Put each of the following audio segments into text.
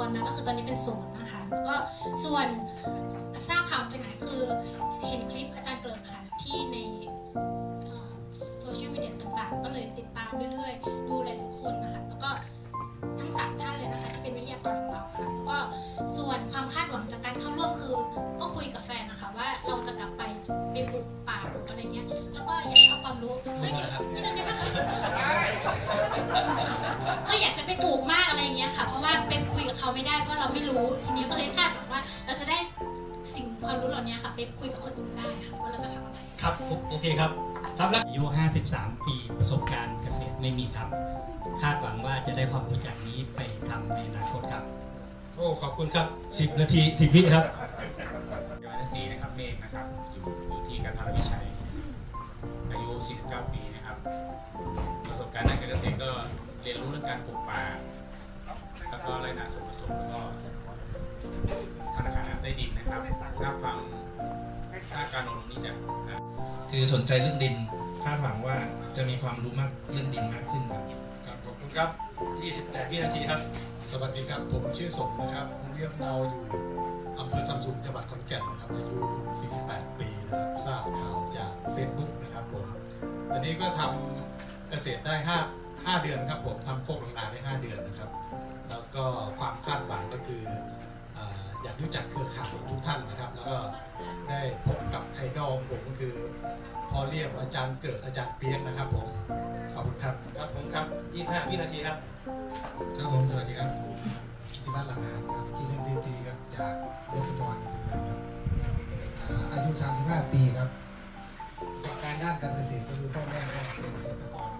นั้นก็คือตอนนี้เป็นศูนย์นะคะแล้วก็ส่วนทราบข่าวจากไหนคือเห็นคลิปอาจารย์เกริกค่ะที่ในโซเชียลมีเดียต่างๆ ก็เลยติดตามเรื่อยๆ ดูหลายๆคนนะคะ แล้วก็ทั้งสามท่านเลยนะคะที่เป็นวิทยากรของเราค่ะ แล้วก็ส่วนความคาดหวังจากการเข้าร่วมคือก็คุย เป็นคุยกับเขาไม่ได้เพราะเราไม่รู้ ทีนี้ก็เลยคาดหวังว่า เราจะได้สิ่งความรู้เหล่านี้ค่ะไปคุยกับคนอื่นได้ค่ะว่าเราจะทำอะไรครับโอเคครับทำแล้วอายุ 53 ปีประสบการณ์เกษตรไม่มีครับ คาดหวังว่าจะได้ความรู้จากนี้ไปทำในอนาคตครับโอ้ขอบคุณครับ 10 นาที10วิครับยอดสีนะครับเมฆนะครับอยู่อยู่ที่การทำวิชัย อายุ 49 ปีนะครับ ประสบการณ์ด้านการเกษตรก็เรียนรู้เรื่องการปลูกป่า แล้วก็ไรนานส่วนผสมแล้วก็ธนาคารน้ำใต้ดินนะครับทราบความทราบการลงนี้จากคือสนใจเรื่องดินคาดหวังว่าจะมีความรู้มากเรื่องดินมากขึ้นครับครับขอบคุณครับ 28วินาทีครับ สวัสดีครับ ผมชื่อสมนะครับผมเรียกเราอยู่อำเภอซัมซุงจังหวัดขอนแก่นนะครับอายุ 48 ปีนะครับทราบข่าวจาก Facebook นะครับผมตอนนี้ก็ทำเกษตรได้ 5 5 เดือนครับผมทำโคกลงนาได้ 5 เดือนนะครับ แล้วก็ความคาดหวังก็คืออ่าอยากรู้จักเครือข่ายทุกท่านนะครับ แล้วก็ได้พบกับไอดอลของผมก็คือพอเรียกอาจารย์เกิดอาจารย์เปียกนะครับผมขอบคุณครับครับผมครับ25วินาทีครับครับผมสวัสดีครับผมกิติวัฒน์หลังหานครับชื่อเล่นชื่อตีครับจากเดสบอลครับอ่าอายุ 35 ปีครับประสบการณ์ด้านการเกษตรก็คือพ่อแม่ก็เป็นเกษตรกร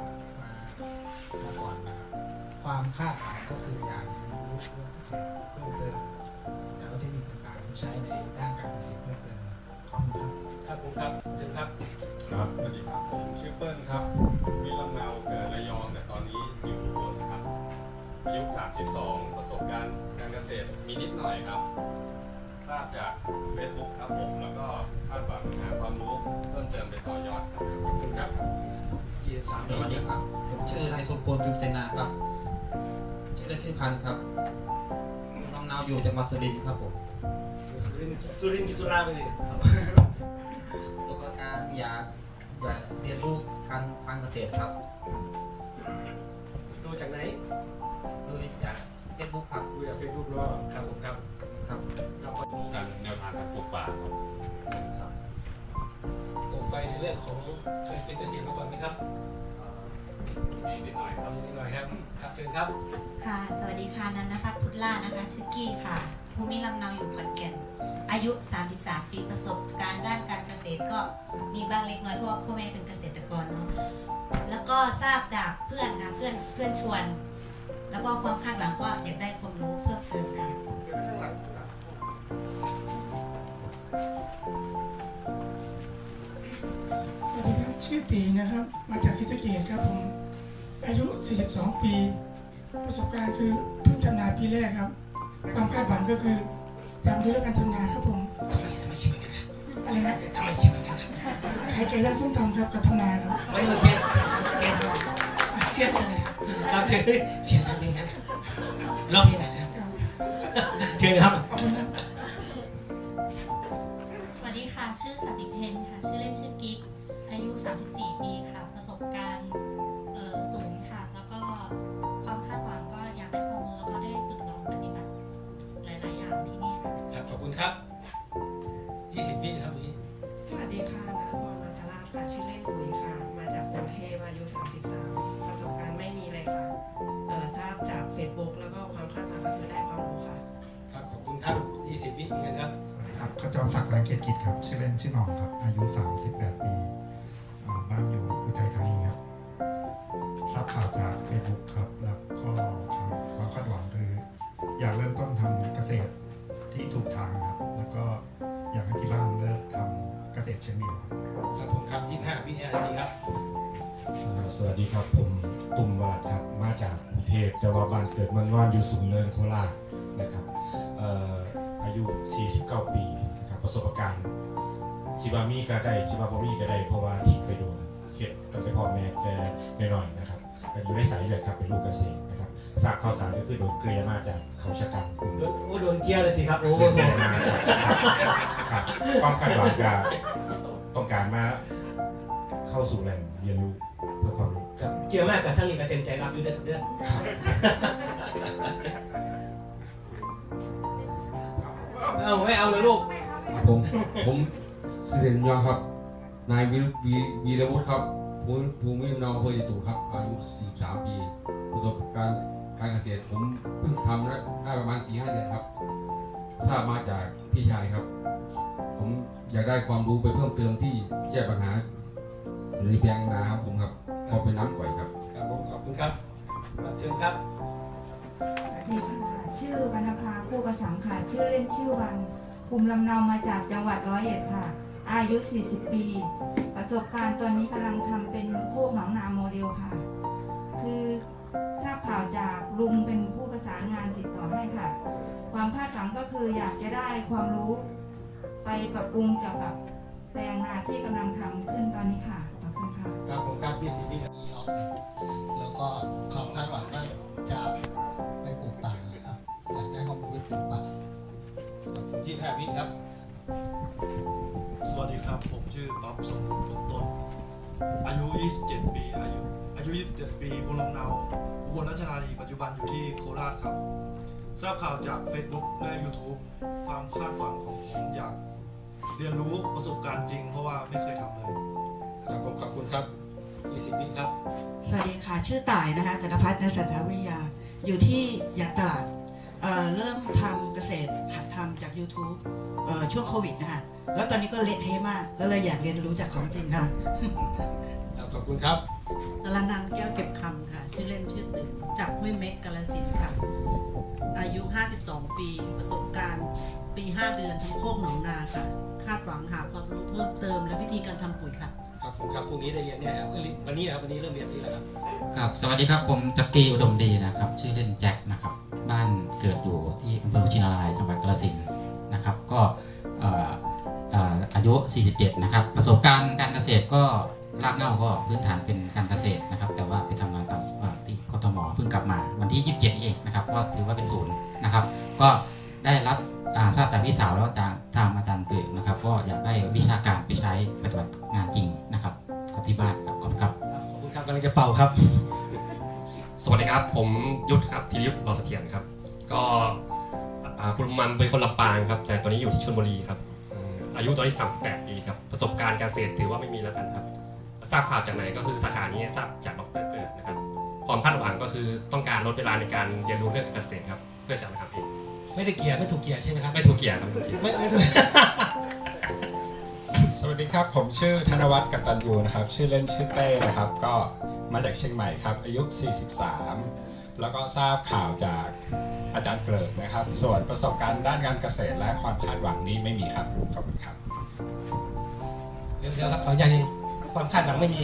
มาก่อนนะความคาดหวังก็คืออยากเรียนรู้เรื่องเกษตรเพิ่มเติมอยากเอาเทคนิคต่างๆมาใช้ในด้านการเกษตรเพิ่มเติมขอบคุณครับครับผมครับเชิญครับครับสวัสดีครับผมชื่อเปิ้ลครับวิลำเนาเกิดระยองแต่ตอนนี้อยู่อุบลนะครับอายุ 32 ประสบการณ์การเกษตรมีนิดหน่อยครับ ทราบจาก Facebook ครับผม แล้วก็คาดหวังหาความรู้เพิ่มเติมไปต่อยอดครับขอบคุณครับ 23สวัสดีครับผมชื่อนายสมพลพิมพ์เสนาครับ ชื่อเล่นชื่อพันธุ์ครับน้องนาวอยู่จังหวัดสุรินทร์ครับผมสุรินทร์สุรินทร์กิสุราไปเลยครับประสบการณ์อยากอยากเรียนรู้การทางเกษตรครับ ดูจากไหนดูจากเฟซบุ๊กครับดูจากเฟซบุ๊กเนาะครับผมครับ ครับครับรู้กันแนวทางการปลูกป่าครับ ครับต่อไปในเรื่องของเคยเป็นเกษตรมาก่อนไหมครับมีนิดหน่อยครับมีนิดหน่อยครับ ครับเชิญครับ ค่ะ สวัสดีค่ะนันนะคะพุทธล่านะคะชื่อกี้ค่ะ ภูมิลำเนาอยู่ขอนแก่น อายุ 33 ปีประสบการณ์ด้านการเกษตรก็มีบ้างเล็กน้อยเพราะว่าพ่อแม่เป็นเกษตรกรเนาะ แล้วก็ทราบจากเพื่อนค่ะเพื่อนเพื่อนชวน แล้วก็ความคาดหวังก็อยากได้ความรู้เพิ่มเติมค่ะ ชื่อตีนะครับ มาจากศรีสะเกษครับผม อายุ 42 ปี ประสบการณ์คือเพิ่งทำนาปีแรกครับ ความคาดหวังก็คืออยากรู้เรื่องการทำนาครับผมทำไมทำไมเชื่อกันครับอะไรนะทำไมเชื่อกันครับขายไก่ย่างส้มตำครับกับทำนาครับไม่มาเชื่อเชื่อเชื่อเชื่อเลยครับครับเชิญเสียงทำเป็นไงครับร้องเพลงไหนครับเชิญครับขอบคุณครับสวัสดีค่ะ ชื่อสศิเพนค่ะชื่อเล่นชื่อกิ๊กอายุ 34 ปีค่ะ ประสบการณ์เอ่อสูงค่ะ แล้วก็ความคาดหวังก็อยากได้ความรู้แล้วก็ได้ฝึกลองปฏิบัติหลายๆอย่างที่นี่ค่ะครับขอบคุณครับ 20วิครับเมื่อกี้สวัสดีค่ะนัทพรมันตลาดค่ะ ชื่อเล่นอุ๋ยค่ะ มาจากกรุงเทพอายุ 33 ประสบการณ์ไม่มีเลยค่ะเอ่อทราบจาก Facebook แล้วก็ความคาดหวังก็คือได้ความรู้ค่ะ ครับขอบคุณครับ 20วิเหมือนกันครับ สวัสดีครับขจรศักดิ์แรงเกียรติกิจครับ ชื่อเล่นชื่อหน่องครับ อายุ 38 ปีอ่า บ้านอยู่อุทัยธานีครับทราบข่าวจากเฟซบุ๊กครับ แล้วก็ความคาดหวังคือ อยากเริ่มต้นทำเกษตรที่ถูกทางครับ แล้วก็อยากให้ที่บ้านเลิกทำเกษตรเชิงเดี่ยวครับครับผมครับ25วินาทีครับ สวัสดีครับ ผมตุ่มวรัตครับ มาจากกรุงเทพแต่ว่าบ้านเกิดเมันว่านอยู่สูงเนินโคราชนะครับเอ่ออายุ 49 ปีนะครับประสบการณ์ชิบามีก็ได้ชิบาบอมีก็ได้เพราะว่าทิ้งไปโดน เฮ็ดกับพ่อแม่แต่น้อยๆนะครับก็อยู่ในสายเลือดครับเป็นลูกเกษตรนะครับทราบข่าวสารก็คือโดนเกลียมาจากเขาชะกันกลุ่มโอ้โดนเกี้ยวเลยทีครับโอ้โดนเกลียมาจากครับความคาดหวังจะต้องการมาเข้าสู่แหล่งเรียนรู้เพื่อความรู้ครับเกี่ยวมากกับทั้งนี้ก็เต็มใจรับอยู่ด้วยครับเด้อเอาไม่เอาเลยลูกผมผมสิเดนยอครับ นายวีวีวีรวุฒิครับภูมิภูมิลำเนาอำเภอจตุครับ อายุ 43 ปี ประสบการณ์การเกษตรผมเพิ่งทำได้ได้ประมาณ 4-5 เดือนครับ ทราบมาจากพี่ชายครับ ผมอยากได้ความรู้ไปเพิ่มเติมที่แก้ปัญหาในแปลงนาครับผมครับพอเป็นน้ำก่อยครับ ครับผมขอบคุณครับเชิญครับสวัสดีค่ะชื่อวรรณภาคู่ประสังค่ะ ชื่อเล่นชื่อวันภูมิลำเนามาจากจังหวัดร้อยเอ็ดค่ะ อายุ 40 ปี ประสบการณ์ตอนนี้กำลังทำเป็นโคกหนองนาโมเดลค่ะ คือทราบข่าวจากลุงเป็นผู้ประสานงานติดต่อให้ค่ะ ความคาดหวังก็คืออยากจะได้ความรู้ ไปปรับปรุงเกี่ยวกับแปลงนาที่กำลังทำขึ้นตอนนี้ค่ะขอบคุณค่ะครับผมครับพี่สิริครับแล้วก็ความคาดหวังว่าจะไปปลูกป่าครับอยากได้ความรู้ไปปลูกป่าพี่แพรวิครับ ครับ ผมชื่อต๊อบสมบูรณ์กุต้น อายุ 27 ปี อายุ อายุ 27 ปีบุญลำเนาอุบลราชธานี ปัจจุบันอยู่ที่โคราชครับ ทราบข่าวจาก Facebook และ YouTube ความคาดหวังของผมอยากเรียนรู้ประสบการณ์จริง เพราะว่าไม่เคยทำเลย ครับผมขอบคุณครับพี่สิริครับ สวัสดีค่ะ ชื่อต่ายนะคะธนพัฒน์นสันทวิทยา อยู่ที่ยางตลาด เอ่อเริ่มทำเกษตรหัดทำจาก YouTube เอ่อช่วงโควิดนะคะแล้วตอนนี้ก็เละเทะมาก ก็เลยอยากเรียนรู้จากของจริงค่ะขอบคุณครับสรนันท์แก้วเก็บคำค่ะ ชื่อเล่นชื่อตื่นจากห้วยเม็กกาลสินธุ์ค่ะ อายุ 52 ปี ประสบการณ์ปี 5 เดือนทั้งโคกหนองนาค่ะ คาดหวังหาความรู้เพิ่มเติมและวิธีการทำปุ๋ยค่ะขอบ คุณครับพรุ่งนี้ได้เรียนเนี่ยครับวันนี้นะครับวันนี้เริ่มเรียนนี่แหละครับครับ สวัสดีครับ ผมจักรีอุดมดีนะครับ ชื่อเล่นแจ็คนะครับ บ้านเกิดอยู่ที่อำเภอชินารายจังหวัดกาฬสินนะครับ ก็อายุ 47 นะครับ ประสบการณ์การเกษตรก็รากเหง้าก็พื้นฐานเป็นการเกษตรนะครับ แต่ว่าไปทำงานตามอ่าที่กทมเพิ่งกลับมา วันที่ 27 เองนะครับ ก็ถือว่าเป็นศูนย์นะครับ ก็ได้รับ ทราบจากพี่สาวแล้วจากทางอาจารย์เกิดนะครับ ก็อยากได้วิชาการไปใช้ปฏิบัติงานจริงนะครับกับที่บ้านครับขอบคุณครับขอบคุณครับกำลังจะเป่าครับ สวัสดีครับ ผมยุทธครับธีรยุทธรอเสถียรครับ ก็อ่าคุณมันเป็นคนลำปางครับ แต่ตอนนี้อยู่ที่ชลบุรีครับอืมอายุตอนนี้38ปีครับประสบการณ์การเกษตรถือว่าไม่มีแล้วกันครับทราบข่าวจากไหนก็คือสาขานี้ทราบจากดรเกิดนะครับความคาดหวังก็คือต้องการลดเวลาในการเรียนรู้เรื่องการเกษตรครับ เพื่อจะมาทำเอง ไม่ได้เกียร์ไม่ถูกเกียร์ใช่ไหมครับไม่ถูกเกียร์ครับไม่ถูกเกียร์ ไม่ไม่ถูก สวัสดีครับ ผมชื่อธนวัฒน์กัตตันยูนะครับ ชื่อเล่นชื่อเต้นะครับ ก็มาจากเชียงใหม่ครับ อายุ 43 แล้วก็ทราบข่าวจากอาจารย์เกริกนะครับ ส่วนประสบการณ์ด้านการเกษตรและความคาดหวังนี้ไม่มีครับขอบคุณครับ เดี๋ยวเดี๋ยวครับขออนุญาตนิดความคาดหวังไม่มี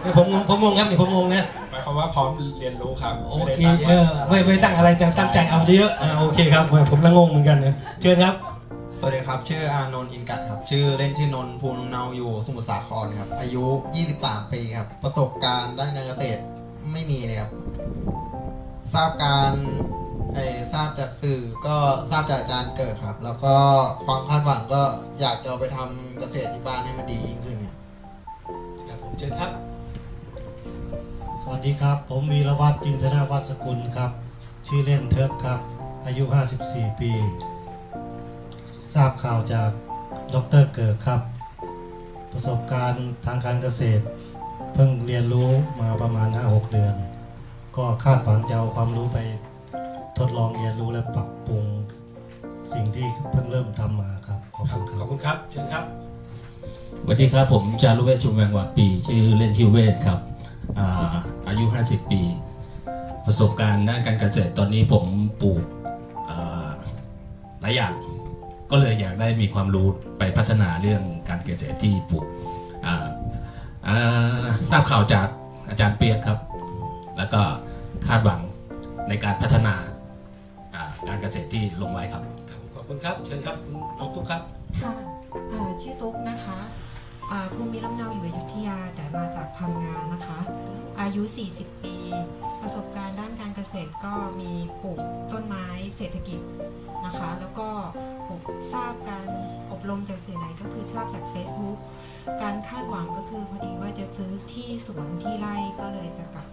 เดี๋ยวผมงงผมงงครับนี่ผมงงนะหมายความว่าพร้อมเรียนรู้ครับโอไม่เคได้ตั้งเออไม่ไม่ตั้งอะไรแต่ตั้งใจเอาเยอะๆอ่าโอเคครับผมละงงเหมือนกันนะเชิญครับสวัสดีครับ ชื่ออานนท์อินกัดครับ ชื่อเล่นชื่อนนท์ภูมิลำเนาอยู่สมุทรสาครครับ อายุ 23 ปีครับ ประสบการณ์ด้านการเกษตรไม่มีเลยครับ ทราบการเอ่อทราบจากสื่อก็ทราบจากอาจารย์เกิดครับ แล้วก็ความคาดหวังก็อยากจะเอาไปทำเกษตรที่บ้านให้มันดียิ่งขึ้นครับผมเชิญครับส วัสดีครับ ผมวีรวัตรจินตนาวัฒกุลครับ ชื่อเล่นเทิร์กครับ อายุ 54 ปี ทราบข่าวจากดรเกิดครับ ประสบการณ์ทางการเกษตร เพิ่งเรียนรู้มาประมาณ 5-6 เดือน ก็คาดหวังจะเอาความรู้ไปทดลองเรียนรู้และปรับปรุงสิ่งที่เพิ่งเริ่มทำมาครับ ขอบคุณครับขอบคุณครับเชิญครับสวัสดีครับผมจารุเวชชุมแวงวัดปี ชื่อเล่นชื่อเวชครับ อาอายุ 50 ปี ประสบการณ์ด้านการเกษตรตอนนี้ผมปลูกอ่าหลายอย่างก็เลยอยากได้มีความรู้ไปพัฒนาเรื่องการเกษตรที่ปลูกอ่าอ่าทราบข่าวจากอาจารย์เปียกครับ แล้วก็คาดหวังในการพัฒนาอ่าการเกษตรที่ลงไว้ครับ ขอบคุณครับ เชิญครับคุณน้องตุ๊กครับ ค่ะเอ่อชื่อตุ๊กนะคะอ่า ภูมิลำเนาอยู่อยุธยาแต่มาจากพังงานะคะ อายุ 40 ปี ประสบการณ์ด้านการเกษตรก็มีปลูกต้นไม้เศรษฐกิจนะคะ แล้วก็ผมทราบการอบรมจากสื่อไหนก็คือทราบจาก Facebook การคาดหวังก็คือพอดีว่าจะซื้อที่สวนที่ไร่ก็เลยจะกลับ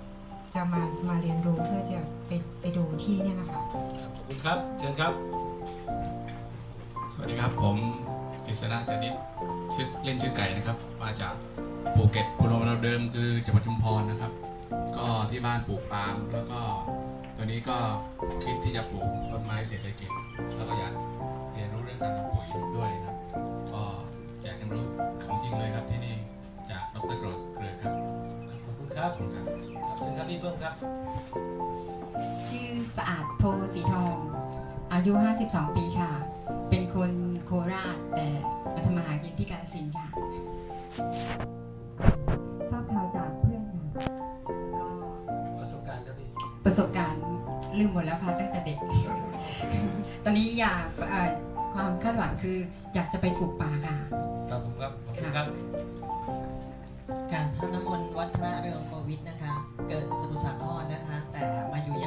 จะมามาเรียนรู้เพื่อจะไปไปดูที่เนี่ยนะคะขอบคุณครับ เชิญครับ สวัสดีครับผมกฤษณะจนิต ชื่อเล่นชื่อไก่นะครับ มาจากภูเก็ตภูมิลำเนาเดิมคือจังหวัดชุมพรนะครับ ก็ที่บ้านปลูกปาล์มแล้วก็ตัวนี้ก็คิดที่จะปลูกต้นไม้เศรษฐกิจ แล้วก็อยากเรียนรู้เรื่องการทำปุ๋ยด้วยครับ ก็อยากเรียนรู้ของจริงเลยครับที่นี่จากดรเกริกเกริกครับขอบคุณครับขอบคุณครับเชิญครับพี่เพิ่มครับ ชื่อสะอาดโพสีทอง อายุ 52 ปีค่ะ เป็นคนโคราชแต่มาทำมาหากินที่กาฬสินธุ์ค่ะทราบข่าวจากเพื่อนค่ะประสบการณ์ครับพี่ประสบการณ์ลืมหมดแล้วค่ะตั้งแต่เด็ก ตอนนี้อยากเอ่อความคาดหวังคืออยากจะไปปลูกป่าค่ะ ครับผมครับขอบคุณครับค่ะท่านน้ำมนต์วัฒระเรืองโควิดนะคะ เกิดสมุทรสาครนะคะ แต่มาอยู่ยะ